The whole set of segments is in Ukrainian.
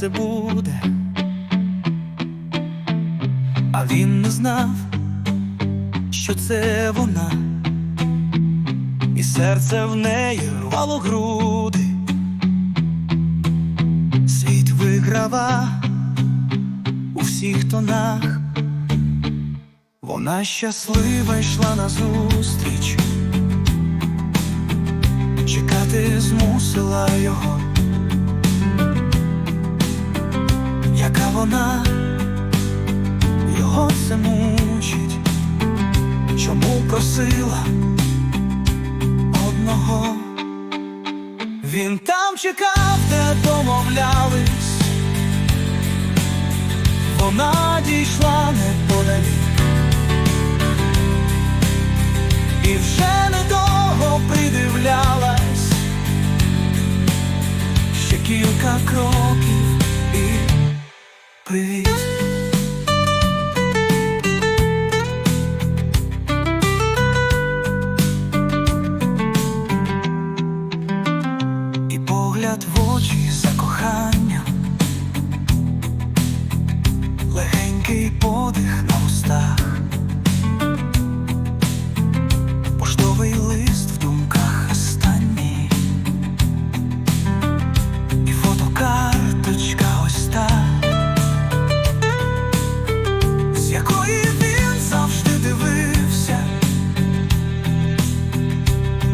це буде. А він не знав, що це вона, і серце в неї рвало груди. Світ виграва у всіх тонах. Вона щаслива йшла назустріч, чекати змусила його, вона. Його це мучить, чому просила одного, він там чекав, де домовлялись, вона дійшла неподалік. І вже недовго придивлялась. Ще кілька кроків погляд в очі закохання, легенький подих на устах. Поштовий лист в думках останній. І фотокарточка ось та З якої він завжди дивився.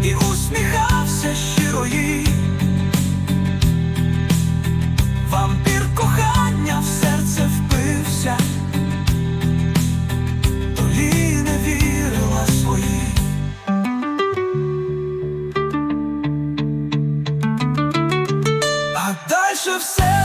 І усміхався щиро Дальше все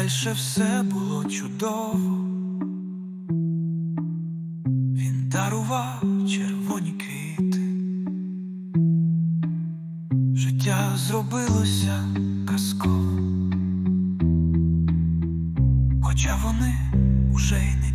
дальше все було чудово він дарував червоні квіти, життя зробилося казково, хоча вони уже й не.